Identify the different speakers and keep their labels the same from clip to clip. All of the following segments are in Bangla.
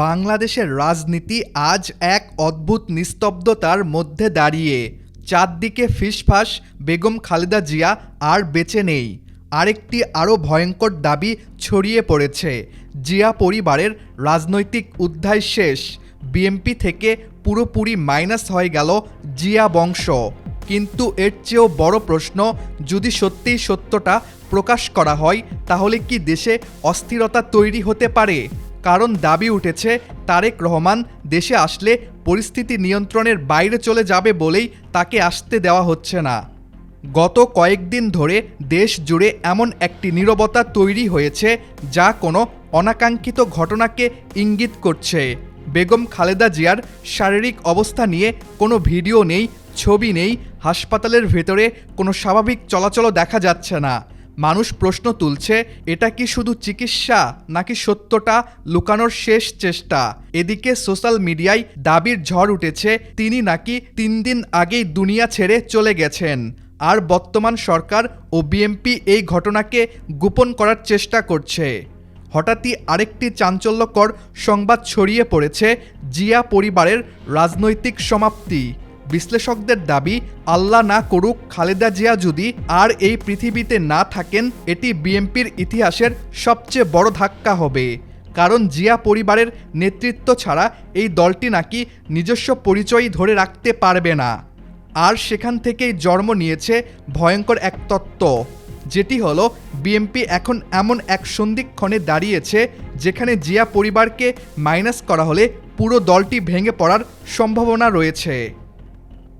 Speaker 1: বাংলাদেশের রাজনীতি আজ এক অদ্ভুত নিস্তব্ধতার মধ্যে দাঁড়িয়ে। চারদিকে ফিসফাস, বেগম খালেদা জিয়া আর বেঁচে নেই। আরেকটি আরও ভয়ঙ্কর দাবি ছড়িয়ে পড়েছে। জিয়া পরিবারের রাজনৈতিক উদ্ধায় শেষ। বিএমপি থেকে পুরোপুরি মাইনাস হয়ে গেল জিয়া বংশ। কিন্তু এর চেয়েও বড় প্রশ্ন, যদি সত্যিই সত্যটা প্রকাশ করা হয়, তাহলে কি দেশে অস্থিরতা তৈরি হতে পারে? কারণ দাবি উঠেছে, তারেক রহমান দেশে আসলে পরিস্থিতি নিয়ন্ত্রণের বাইরে চলে যাবে বলেই তাকে আসতে দেওয়া হচ্ছে না। গত কয়েকদিন ধরে দেশ জুড়ে এমন একটি নীরবতা তৈরি হয়েছে, যা কোনো অনাকাঙ্ক্ষিত ঘটনাকে ইঙ্গিত করছে। বেগম খালেদা জিয়ার শারীরিক অবস্থা নিয়ে কোনো ভিডিও নেই, ছবি নেই, হাসপাতালের ভেতরে কোনো স্বাভাবিক চলাচলও দেখা যাচ্ছে না। মানুষ প্রশ্ন তুলছে, এটা কি শুধু চিকিৎসা নাকি সত্যটা লুকানোর শেষ চেষ্টা? এদিকে সোশ্যাল মিডিয়ায় দাবির ঝড় উঠেছে, তিনি নাকি তিন দিন আগেই দুনিয়া ছেড়ে চলে গেছেন। আর বর্তমান সরকার ও বিএমপি এই ঘটনাকে গোপন করার চেষ্টা করছে। হঠাৎই আরেকটি চাঞ্চল্যকর সংবাদ ছড়িয়ে পড়েছে, জিয়া পরিবারের রাজনৈতিক সমাপ্তি। বিশ্লেষকদের দাবি, আল্লাহ না করুক, খালেদা জিয়া যদি আর এই পৃথিবীতে না থাকেন, এটি বিএনপির ইতিহাসের সবচেয়ে বড় ধাক্কা হবে। কারণ জিয়া পরিবারের নেতৃত্ব ছাড়া এই দলটি নাকি নিজস্ব পরিচয় ধরে রাখতে পারবে না। আর সেখান থেকেই জন্ম নিয়েছে ভয়ঙ্কর এক তত্ত্ব, যেটি হলো বিএমপি এখন এমন এক সন্ধিক্ষণে দাঁড়িয়েছে, যেখানে জিয়া পরিবারকে মাইনাস করা হলে পুরো দলটি ভেঙে পড়ার সম্ভাবনা রয়েছে।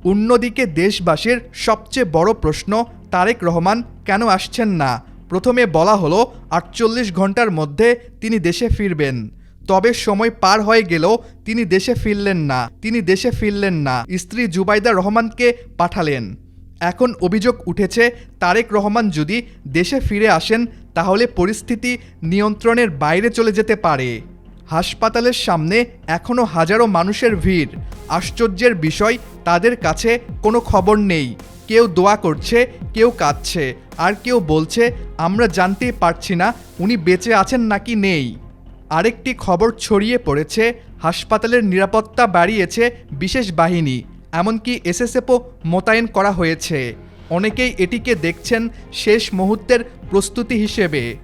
Speaker 1: অন্যদিকে দেশবাসীর সবচেয়ে বড় প্রশ্ন, তারেক রহমান কেন আসছেন না? প্রথমে বলা হলো, আটচল্লিশ ঘণ্টার মধ্যে তিনি দেশে ফিরবেন। তবে সময় পার হয়ে গেলেও তিনি দেশে ফিরলেন না, তিনি দেশে ফিরলেন না, স্ত্রী জুবাইদা রহমানকে পাঠালেন। এখন অভিযোগ উঠেছে, তারেক রহমান যদি দেশে ফিরে আসেন, তাহলে পরিস্থিতি নিয়ন্ত্রণের বাইরে চলে যেতে পারে। হাসপাতালের সামনে এখনও হাজারো মানুষের ভিড়। আশ্চর্যের বিষয়, তাদের কাছে কোনো খবর নেই। কেউ দোয়া করছে, কেউ কাঁদছে, আর কেউ বলছে, আমরা জানতেই পারছি না, উনি বেঁচে আছেন নাকি নেই। আরেকটি খবর ছড়িয়ে পড়েছে, হাসপাতালের নিরাপত্তা বাড়িয়েছে বিশেষ বাহিনী, এমনকি এসএসএফও মোতায়েন করা হয়েছে। অনেকেই এটিকে দেখছেন শেষ মুহূর্তের প্রস্তুতি হিসেবে।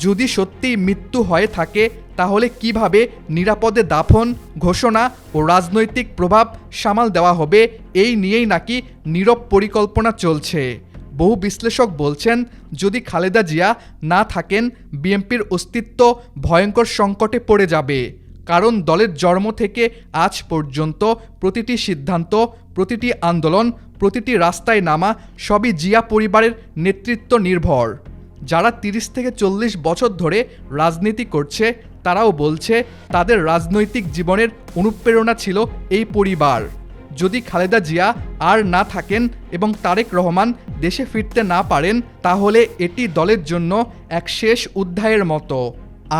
Speaker 1: যদি সত্যিই মৃত্যু হয়ে থাকে তাহলে কীভাবে নিরাপদে দাফন, ঘোষণা ও রাজনৈতিক প্রভাব সামাল দেওয়া হবে, এই নিয়েই নাকি নীরব পরিকল্পনা চলছে। বহু বিশ্লেষক বলছেন, যদি খালেদা জিয়া না থাকেন, বিএনপির অস্তিত্ব ভয়ঙ্কর সংকটে পড়ে যাবে। কারণ দলের জন্ম থেকে আজ পর্যন্ত প্রতিটি সিদ্ধান্ত, প্রতিটি আন্দোলন, প্রতিটি রাস্তায় নামা সবই জিয়া পরিবারের নেতৃত্ব নির্ভর। যারা তিরিশ থেকে চল্লিশ বছর ধরে রাজনীতি করছে তারাও বলছে, তাদের রাজনৈতিক জীবনের অনুপ্রেরণা ছিল এই পরিবার। যদি খালেদা জিয়া আর না থাকেন এবং তারেক রহমান দেশে ফিরতে না পারেন, তাহলে এটি দলের জন্য এক শেষ অধ্যায়ের মতো।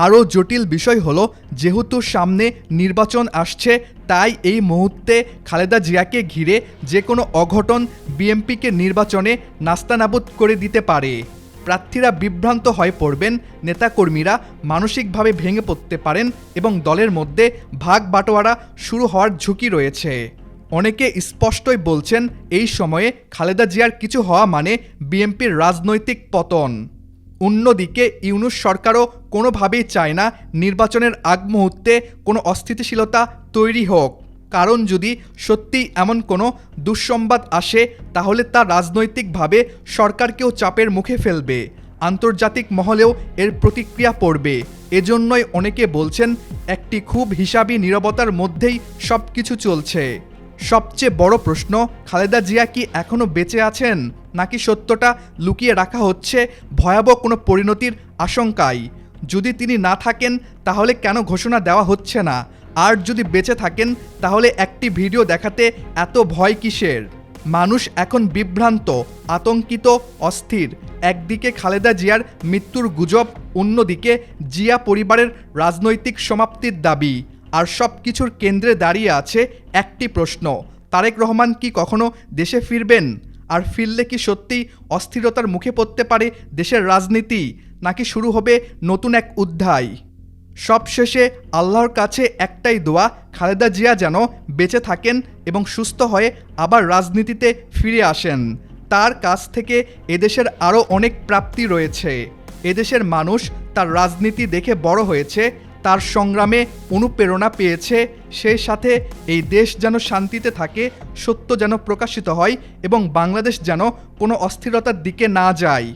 Speaker 1: আরও জটিল বিষয় হলো, যেহেতু সামনে নির্বাচন আসছে, তাই এই মুহূর্তে খালেদা জিয়াকে ঘিরে যে কোনো অঘটন বিএমপিকে নির্বাচনে নাস্তানাবুদ করে দিতে পারে। প্রার্থীরা বিভ্রান্ত হয়ে পড়বেন, নেতাকর্মীরা মানসিকভাবে ভেঙে পড়তে পারেন এবং দলের মধ্যে ভাগ বাটোয়ারা শুরু হওয়ার ঝুঁকি রয়েছে। অনেকে স্পষ্টই বলছেন, এই সময়ে খালেদা জিয়ার কিছু হওয়া মানে বিএনপির রাজনৈতিক পতন। অন্যদিকে ইউনুস সরকারও কোনোভাবেই চায় না নির্বাচনের আগ মুহূর্তে কোনো অস্থিতিশীলতা তৈরি হোক। কারণ যদি সত্যিই এমন কোনো দুঃসংবাদ আসে, তাহলে তা রাজনৈতিকভাবে সরকারকেও চাপের মুখে ফেলবে। আন্তর্জাতিক মহলেও এর প্রতিক্রিয়া পড়বে। এজন্যই অনেকে বলছেন, একটি খুব হিসাবি নীরবতার মধ্যেই সব কিছু চলছে। সবচেয়ে বড় প্রশ্ন, খালেদা জিয়া কি এখনও বেঁচে আছেন? নাকি সত্যটা লুকিয়ে রাখা হচ্ছে ভয়াবহ কোনো পরিণতির আশঙ্কায়? যদি তিনি না থাকেন, তাহলে কেন ঘোষণা দেওয়া হচ্ছে না? আর যদি বেঁচে থাকেন, তাহলে একটি ভিডিও দেখাতে এত ভয় কিসের? মানুষ এখন বিভ্রান্ত, আতঙ্কিত, অস্থির। একদিকে খালেদা জিয়ার মৃত্যুর গুজব, অন্যদিকে জিয়া পরিবারের রাজনৈতিক সমাপ্তির দাবি। আর সব কিছুর কেন্দ্রে দাঁড়িয়ে আছে একটি প্রশ্ন, তারেক রহমান কি কখনো দেশে ফিরবেন? আর ফিরলে কি সত্যিই অস্থিরতার মুখে পড়তে পারে দেশের রাজনীতি? নাকি শুরু হবে নতুন এক অধ্যায়? সবশেষে আল্লাহর কাছে একটাই দোয়া, খালেদা জিয়া যেন বেঁচে থাকেন এবং সুস্থ হয়ে আবার রাজনীতিতে ফিরে আসেন। তার কাছ থেকে এদেশের আরও অনেক প্রাপ্তি রয়েছে। এদেশের মানুষ তার রাজনীতি দেখে বড় হয়েছে, তার সংগ্রামে অনুপ্রেরণা পেয়েছে, সেই সাথে এই দেশ যেন শান্তিতে থাকে, সত্য যেন প্রকাশিত হয় এবং বাংলাদেশ যেন কোনো অস্থিরতার দিকে না যায়।